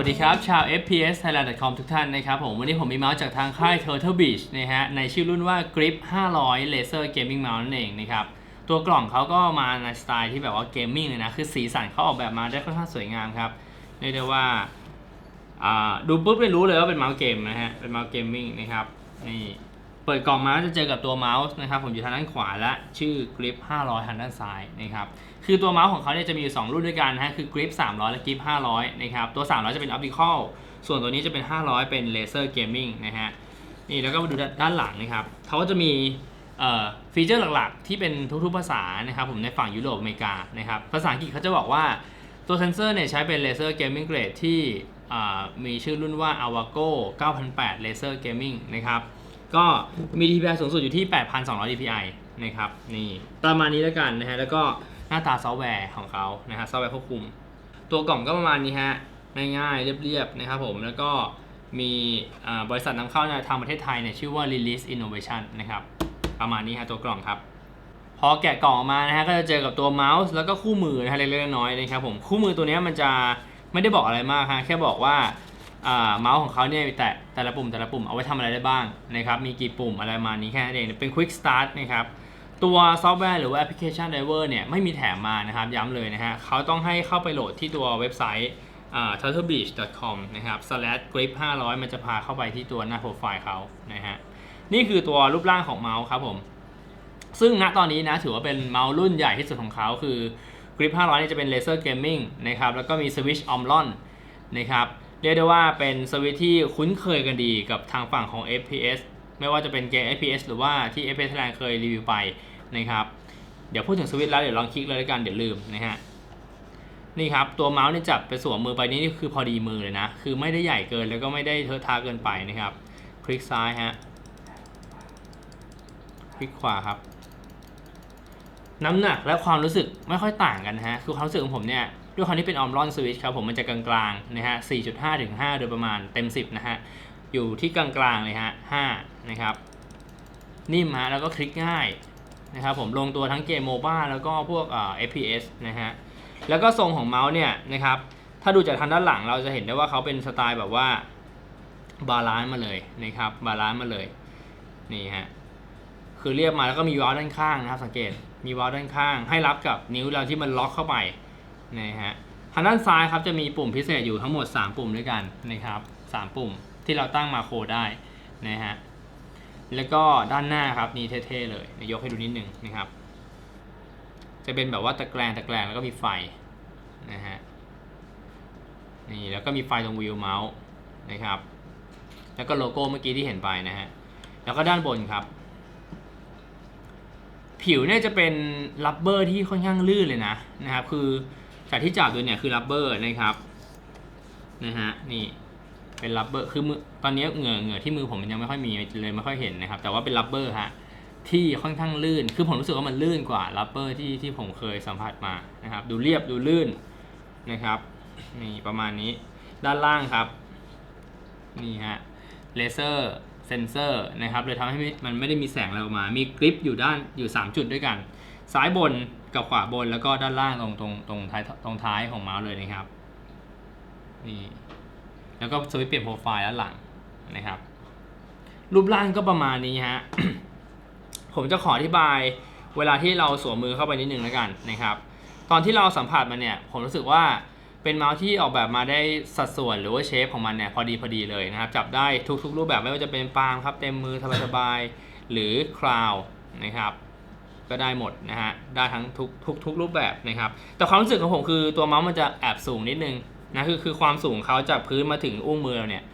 วัสดีครับ ชาว FPS Thailand.com ทุกท่านนะครับผมวันนี้ผมมีเมาส์จากทางค่าย Turtle Beach นะฮะในชื่อรุ่นว่า Grip 500 Laser Gaming Mouse นั่นเองนะครับตัวกล่องเขาก็มาในสไตล์ที่แบบว่าเกมมิ่งเลยนะ คือสีสันเขาออกแบบมาได้ค่อนข้างสวยงามครับเรียกได้ว่าอ่าดูปุ๊บไม่รู้เลยว่าเป็นเมาส์เกมนะฮะเป็นเมาส์เกมมิ่งนะครับนี่ เปิดกล่องมาจะเจอกับตัวเมาส์นะครับผมอยู่ทางด้านขวาและชื่อ Grip 500ทางด้านซ้ายนะครับคือตัวเมาส์ของเขาเนี่ยจะมีอยู่ 2 รุ่นด้วยกันนะฮะคือ Grip 300 และ Grip 500นะครับตัว 300 จะเป็น Optical ส่วนตัวนี้จะเป็น 500 เป็น Laser Gaming นะฮะนี่แล้วก็มาดูด้านหลังนะครับเขาก็จะมีเอ่อฟีเจอร์หลักๆ ที่เป็นทุกๆภาษานะครับผมในฝั่งยุโรปอเมริกานะครับภาษาอังกฤษเขาจะบอกว่าตัวเซนเซอร์เนี่ยใช้เป็น Laser Gaming Grade ที่อ่ามีชื่อรุ่นว่า Avago 9008 Laser Gaming นะครับ ก็มี DPI สูงสุดอยู่ที่ 8,200 DPI นะครับนี่ประมาณนี้แล้วกันนะฮะแล้วก็หน้าตาซอฟต์แวร์ของเขานะฮะซอฟต์แวร์ควบคุม ตัวกล่องก็ประมาณนี้ฮะง่ายๆเรียบๆนะครับผมแล้วก็มีบริษัทนำเข้าในทางประเทศไทยเนี่ยชื่อว่า Release Innovation นะครับประมาณนี้ฮะตัวกล่องครับพอแกะกล่องออกมานะฮะก็จะเจอกับตัวเมาส์แล้วก็คู่มือนะฮะเล็กๆน้อยๆนะครับผมคู่มือตัวนี้มันจะไม่ได้บอกอะไรมากฮะแค่บอกว่า เมาส์ของเขาเนี่ยแต่แต่ละปุ่มแต่ละปุ่มเอาไว้ทำอะไรได้บ้างนะครับมีกี่ปุ่มอะไรมานี้แค่นั้นเองเป็น Quick Start นะครับตัวซอฟต์แวร์หรือว่าแอปพลิเคชัน Driver เนี่ยไม่มีแถมมานะครับย้ำเลยนะฮะเขาต้องให้เข้าไปโหลดที่ตัวเว็บไซต์ t u r t l e b e a c h c o m นะครับ slash grip 500 มันจะพาเข้าไปที่ตัวหน้าโปรไฟล์เขานะฮะนี่คือตัวรูปร่างของเมาส์ครับผม ซึ่งณตอนนี้นะถือว่าเป็นเมาส์รุ่นใหญ่ที่สุดของเขาคือ Grip 500นี่จะเป็นเลเซอร์เกมมิ่งนะครับแล้วก็มีสวิชออมลอนนะครับ เรียกได้ว่าเป็นสวิตที่คุ้นเคยกันดีกับทางฝั่งของ FPS ไม่ว่าจะเป็นเกม FPS หรือว่าที่ FPS Thailand เคยรีวิวไปนะครับ เดี๋ยวพูดถึงสวิตแล้วเดี๋ยวลองคลิกเลยแล้วกันเดี๋ยวลืมนะฮะนี่ครับ ตัวเมาส์นี่จับไปสวมมือไปนี่คือพอดีมือเลยนะ คือไม่ได้ใหญ่เกินแล้วก็ไม่ได้เทอะทาเกินไปนะครับ คลิกซ้ายฮะ คลิกขวาครับ น้ำหนักและความรู้สึกไม่ค่อยต่างกันนะฮะ คือความรู้สึกของผมเนี่ย ด้วยความที่เป็นออมรอนสวิตช์ครับผมมันจะกลางๆนะฮะ 4.5 ถึง 5 โดยประมาณเต็ม 10 นะฮะ อยู่ที่กลางๆเลยฮะ 5 นะครับ นิ่มฮะ แล้วก็คลิกง่ายนะครับผมลงตัวทั้งเกมโมบ้าแล้วก็พวกเอ่อ FPS นะฮะ แล้วก็ทรงของเมาส์เนี่ยนะครับ ถ้าดูจากทางด้านหลังเราจะเห็นได้ว่าเขาเป็นสไตล์แบบว่าบาลานซ์มาเลยนะครับบาลานซ์มาเลยนี่ฮะคือเรียบมาแล้วก็มีวาล์วด้านข้างนะครับสังเกตมีวาล์วด้านข้าง ให้รับกับนิ้วเราที่มันล็อกเข้าไป นะฮะทางด้านซ้ายครับจะมีปุ่มพิเศษอยู่ทั้งหมด 3 ปุ่มด้วยกันนะครับ3ปุ่มที่เราตั้งมาโคได้นะฮะแล้วก็ด้านหน้าครับนี่เท่ๆเลยยกให้ดูนิดนึงนะครับ จะเป็นแบบว่าตะแกรงตะแกรงแล้วก็มีไฟนะฮะนี่แล้วก็มีไฟตรงวิวเมาส์นะครับ แล้วก็โลโก้เมื่อกี้ที่เห็นไปนะฮะแล้วก็ด้านบนครับ ผิวเนี่ยจะเป็นรับเบอร์ที่ค่อนข้างลื่นเลยนะนะครับ คือ จากที่จับดูเนี่ยคือรับเบอร์นะครับนะฮะนี่เป็นรับเบอร์คือมือตอนนี้เหงื่อเหงื่อที่มือผมมันยังไม่ค่อยมีเลยไม่ค่อยเห็นนะครับ แต่ว่าเป็นรับเบอร์ฮะที่ค่อนข้างลื่น คือผมรู้สึกว่ามันลื่นกว่ารับเบอร์ที่ที่ผมเคยสัมผัสมานะครับ ดูเรียบดูลื่นนะครับนี่ประมาณนี้ด้านล่างครับนี่ฮะเลเซอร์เซนเซอร์นะครับเลยทำให้ม่มันไม่ได้มีแสงอะไรออกมา มีกริปอยู่ด้านอยู่ 3 จุดด้วยกัน ซ้ายบนกับขวาบนแล้วก็ด้านล่างตรงตรงตรงท้ายตรงท้ายของเมาส์เลยนะครับนี่แล้วก็สวิตช์เปลี่ยนโปรไฟล์ด้านหลังนะครับ รูปร่างก็ประมาณนี้ฮะผมจะขออธิบายเวลาที่เราสวมมือเข้าไปนิดนึงแล้วกันนะครับ ตอนที่เราสัมผัสมันเนี่ยผมรู้สึกว่าเป็นเมาส์ที่ออกแบบมาได้สัดส่วนหรือว่าเชฟของมันเนี่ยพอดีพอดีเลยนะครับจับได้ทุกๆ รูปแบบไม่ว่าจะเป็นปาล์มครับเต็มมือสบายๆหรือคราวนะครับ ก็ได้หมดนะฮะได้ทั้งทุกทุกทุกรูปแบบนะครับแต่ความรู้สึกของผมคือตัวเมาส์มันจะแอบสูงนิดนึงนะคือคือความสูงเขาจากพื้นมาถึงอุ้งมือเราเนี่ย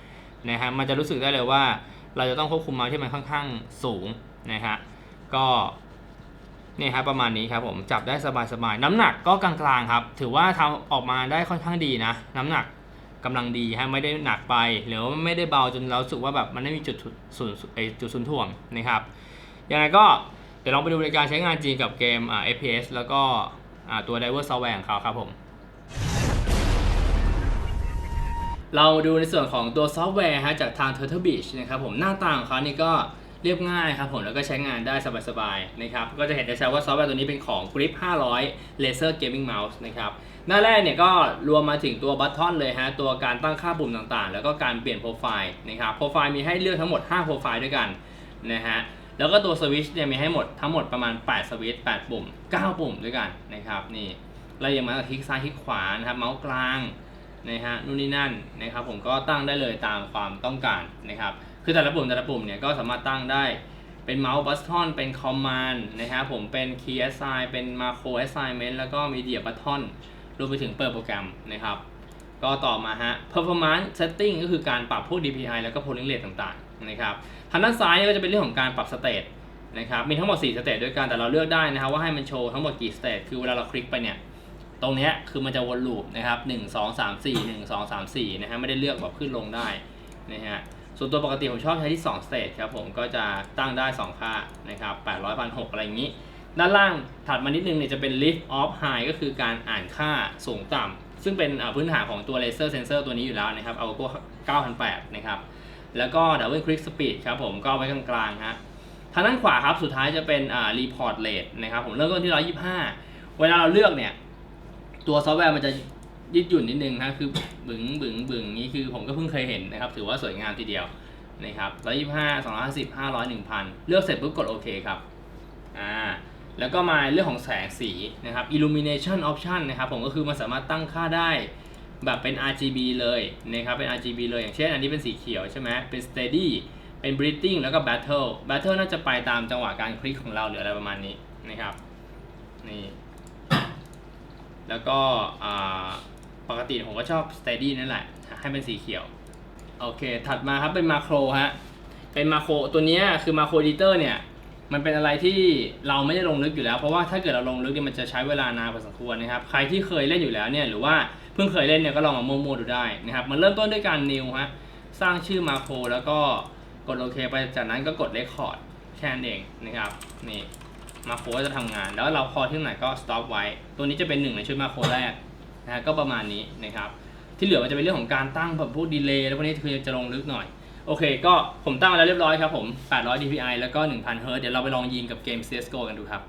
นะฮะมันจะรู้สึกได้เลยว่า เราจะต้องควบคุมเมาส์ที่มันค่อนข้างสูงนะฮะก็เนี่ยครับประมาณนี้ครับผมจับได้สบายๆน้ำหนักก็กลางๆครับ ถือว่าทำออกมาได้ค่อนข้างดีนะ น้ำหนักกำลังดีฮะไม่ได้หนักไปหรือว่าไม่ได้เบาจนเราสึกว่าแบบมันไม่มีจุดศูนย์ไอจุดศูนย์ถ่วงนะครับยังไงก็ ดี๋ยวลองไปดูในการใช้งานจริงกับเกมอ่า FPS แล้วก็อ่าตัว Diver Software ของเขาครับผม เราดูในส่วนของตัวซอฟต์แวร์ฮะจากทาง Turtle Beach นะครับผมหน้าตาของเขานี่ก็เรียบง่ายครับผมแล้วก็ใช้งานได้สบายๆนะครับก็จะเห็นได้ชัดว่าซอฟต์แวร์ตัวนี้เป็นของ Grip 500 Laser Gaming Mouse นะครับหน้าแรกเนี่ยก็รวมมาถึงตัวบัตทอนเลยฮะตัวการตั้งค่าปุ่มต่างๆ แล้วก็การเปลี่ยนโปรไฟล์นะครับโปรไฟล์มีให้เลือกทั้งหมด 5 โปรไฟล์ด้วยกันนะฮะ แล้วก็ตัวสวิตช์เนี่ยมีให้หมดทั้งหมดประมาณ 8 สวิตช์8ปุ่ม 9 ปุ่มด้วยกันนะครับนี่เรายังมาคลิกซ้ายคลิกขวานะครับเมาส์กลางนะฮะนู่นนี่นั่นนะครับผมก็ตั้งได้เลยตามความต้องการนะครับคือแต่ละปุ่มแต่ละปุ่มเนี่ยก็สามารถตั้งได้เป็นเมาส์บัสทอนเป็นคอมมานด์นะฮะผมเป็น Key Assign เป็นมาโคร Assignment แล้วก็ Media Button รวมไปถึงเปิดโปรแกรมนะครับก็ต่อมาฮะ Performance Setting ก็คือการปรับพวก DPI แล้วก็ Polling Rate ต่าง นะครับทางด้านซ้ายก็จะเป็นเรื่องของการปรับสเตตนะครับมีทั้งหมด 4 สเตตด้วยกันแต่เราเลือกได้นะครับว่าให้มันโชว์ทั้งหมดกี่สเตตคือเวลาเราคลิกไปเนี่ยตรงนี้คือมันจะวนลูปนะครับ1 2 3 4 1 2 3 4นะฮะไม่ได้เลือกแบบขึ้นลงได้นะฮะส่วนตัวปกติผมชอบใช้ที่ 2 stage ครับผมก็จะตั้งได้ 2 ค่านะครับ800 1,600อะไรอย่างนี้ ด้านล่างถัดมานิดนึงเนี่ยจะเป็น lift off high ก็คือการอ่านค่าสูงต่ำซึ่งเป็นพื้นฐานของตัว laser sensor ตัวนี้อยู่แล้วนะครับเอาก็9,800นะครับ แล้วก็ double click speed ครับผมก็เอาไว้กลางๆฮะทางด้านขวาครับสุดท้ายจะเป็นอ่า report rate นะครับผมเริ่มต้นที่ 125 เวลาเราเลือกเนี่ย ตัวซอฟต์แวร์มันจะยืดหยุ่นนิดนึงนะคือบึงบึงบึงนี่คือผมก็เพิ่งเคยเห็นนะครับ ถือว่าสวยงามทีเดียวนะครับร้อยยี่ห้าสองร้อยห้าสิบห้าร้อยหนึ่งพันเลือกเสร็จปุ๊บกดโอเคครับอ่าแล้วก็มาเรื่องของแสงสีนะครับ illumination option นะครับผมก็คือมันสามารถตั้งค่าได้ แบบเป็น RGB เลยนะครับเป็น RGB เลยอย่างเช่นอันนี้เป็นสีเขียวใช่ไหมเป็น steady เป็น breathing แล้วก็ battle battle น่าจะไปตามจังหวะการคลิกของเราหรืออะไรประมาณนี้นะครับนี่แล้วก็ปกติผมก็ชอบ steady นั่นแหละ ให้เป็นสีเขียว โอเค ถัดมาครับเป็นมาโครฮะเป็นมาโครตัวนี้คือมาโครดิเตอร์เนี่ย มันเป็นอะไรที่เราไม่ได้ลงลึกอยู่แล้ว เพราะว่าถ้าเกิดเราลงลึกเนี่ยมันจะใช้เวลานานพอสมควรนะครับ ใครที่เคยเล่นอยู่แล้วเนี่ยหรือว่าเพิ่งเคยเล่นเนี่ยก็ลองมาโมโมดูได้นะครับมันเริ่มต้นด้วยการ new ฮะสร้างชื่อมาโครแล้วก็กดโอเคไปจากนั้นก็กด record แค่นั้นเองนะครับนี่มาโครจะทำงาน แล้วเราพอที่ไหนก็ stop ไว้ ตัวนี้จะเป็นหนึ่งในชุดมาโครแรกนะฮะก็ประมาณนี้นะครับที่เหลือมันจะเป็นเรื่องของการตั้งแบบพวกดีเลย์แล้วพวกนี้คือจะลงลึกหน่อย โอเค ก็ผมตั้งมาแล้วเรียบร้อยครับผม 800 dpi แล้วก็ 1000 Hz เดี๋ยวเราไปลองยิงกับเกม CSGO กันดูครับ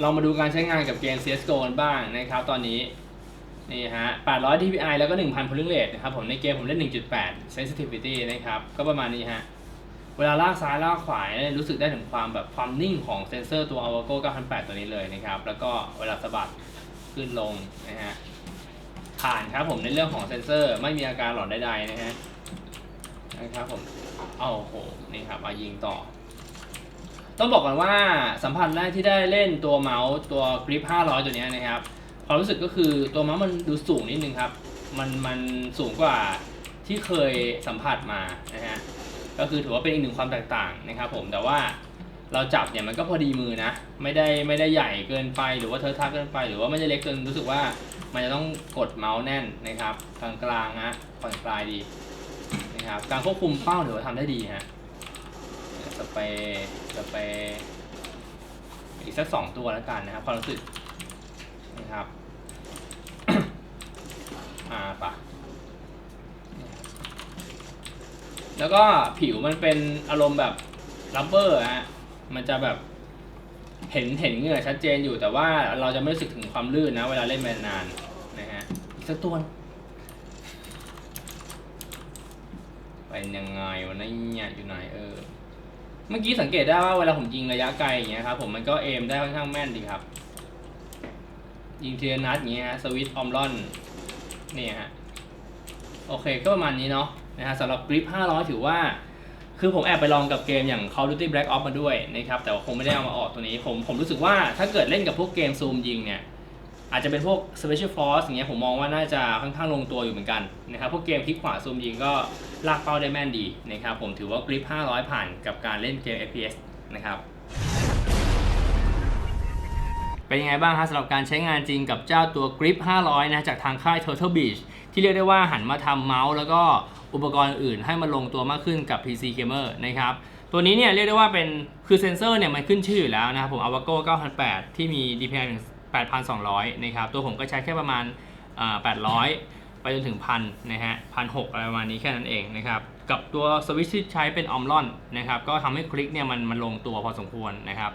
เรามาดูการใช้งานกับเกม CSGO กันบ้างนะครับ ตอนนี้ นี่ฮะ 800 dpi แล้วก็ 1000 polling rate นะครับผม ในเกมผมเล่น 1.8 sensitivity นะครับ ก็ประมาณนี้ฮะ เวลาลากซ้ายลากขวาเนี่ยรู้สึกได้ถึงความแบบความนิ่งของเซนเซอร์ตัว Avago 9008 ตัวนี้เลยนะครับ แล้วก็เวลาสะบัดขึ้นลงนะฮะ ผ่านครับผมในเรื่องของเซนเซอร์ไม่มีอาการหลอนใดๆนะฮะนะครับผมเอาโหนี่ครับมายิงต่อ ต้องบอกก่อนว่าสัมผัสแรกที่ได้เล่นตัวเมาส์ตัว Grip 500 ตัวนี้นะครับความรู้สึกก็คือตัวเมาส์มันดูสูงนิดนึงครับ มันมันสูงกว่าที่เคยสัมผัสมานะฮะก็คือถือว่าเป็นอีกหนึ่งความแตกต่างนะครับผมแต่ว่าเราจับเนี่ยมันก็พอดีมือนะ ไม่ได้ไม่ได้ใหญ่เกินไปหรือว่าเทอะทะเกินไป หรือว่าไม่ได้เล็กเกินรู้สึกว่า มันจะต้องกดเมาส์แน่นนะครับกลางกลางๆนะผ่อนคลายดีนะครับการควบคุมเป้าถือว่าทำได้ดีฮะสเปรย์สเปรย์อีกสักสองตัวแล้วกันนะครับความรู้สึกนะครับอ่าปะแล้วก็ผิวมันเป็นอารมณ์แบบรับเบอร์ฮะมันจะแบบเห็นเห็นเหงื่อชัดเจนอยู่แต่ว่าเราจะไม่รู้สึกถึงความลื่นนะ เวลาเล่นไปนาน สักตัวเป็นยังไงวะเนี่ยอยู่ไหนเออ เมื่อกี้สังเกตได้ว่าเวลาผมยิงระยะไกลอย่างเงี้ยครับผมมันก็เอมได้ค่อนข้างแม่นดีครับ ยิงเทียนัดอย่างเงี้ยสวิตออมลอนนี่ฮะโอเคก็ประมาณนี้เนาะนะฮะสำหรับ Grip 500 ถือว่า คือผมแอบไปลองกับเกมอย่าง Call of Duty Black Ops มาด้วยนะครับ แต่ว่าคงไม่ได้เอามาออกตัวนี้ ผมผมรู้สึกว่าถ้าเกิดเล่นกับพวกเกมซูมยิงเนี่ย อาจจะเป็นพวก Special Force อย่างเงี้ยผมมองว่าน่าจะค่อนข้างลงตัวอยู่เหมือนกันนะครับพวกเกมคลิกขวาซูมยิงก็ลากเป้าได้แม่นดีนะครับผมถือว่า Grip 500 ผ่านกับการเล่นเกม FPS นะครับเป็นยังไงบ้างฮะสำหรับการใช้งานจริงกับเจ้าตัว Grip 500 นะจากทางค่าย Turtle Beach ที่เรียกได้ว่าหันมาทำเมาส์แล้วก็อุปกรณ์อื่นให้มันลงตัวมากขึ้นกับ PC Gamer นะครับตัวนี้เนี่ยเรียกได้ว่าเป็นคือเซนเซอร์เนี่ยมันขึ้นชื่ออยู่แล้วนะครับผม Avago 908 ที่มี DPI 8,200 นะครับ ตัวผมก็ใช้แค่ประมาณ 800 ไปจนถึงพันนะฮะพันหอะไรประมาณนี้แค่นั้นเองนะครับกับตัวสวิตช์ที่ใช้เป็นออมลอนนะครับก็ทำให้คลิกเนี่ยมันมันลงตัวพอสมควรนะครับ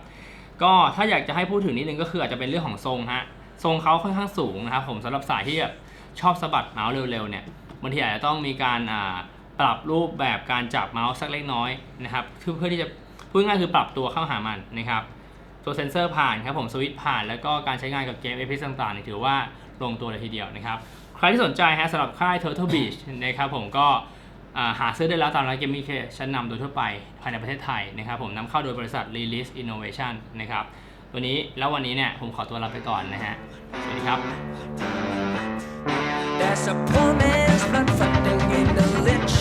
ก็ถ้าอยากจะให้พูดถึงนิดนึงก็คืออาจจะเป็นเรื่องของทรงฮะทรงเขาค่อนข้างสูงนะครับผมสำหรับสายที่แบบชอบสะบัดเมาส์เร็วๆเนี่ยบางทีอาจจะต้องมีการปรับรูปแบบการจับเมาส์สักเล็กน้อยนะครับเพื่อเพื่อที่จะพูดง่ายคือปรับตัวเข้าหามันนะครับ ตัวเซนเซอร์ผ่านครับผมสวิตช์ผ่านแล้วก็การใช้งานกับเกม FPS ต่างๆนี่ถือว่าลงตัวเลยทีเดียวนะครับ ใครที่สนใจฮะสำหรับค่าย Turtle Beach นะครับผมก็หาซื้อได้แล้วตามร้านเกมมิ่งชั้นนำโดยทั่วไปภายในประเทศไทยนะครับผมนำเข้าโดยบริษัท Release Innovation นะครับตัวนี้แล้ววันนี้เนี่ยผมขอตัวลาไปก่อนนะฮะ สวัสดีครับ There's a poor man's blood flooding in the lich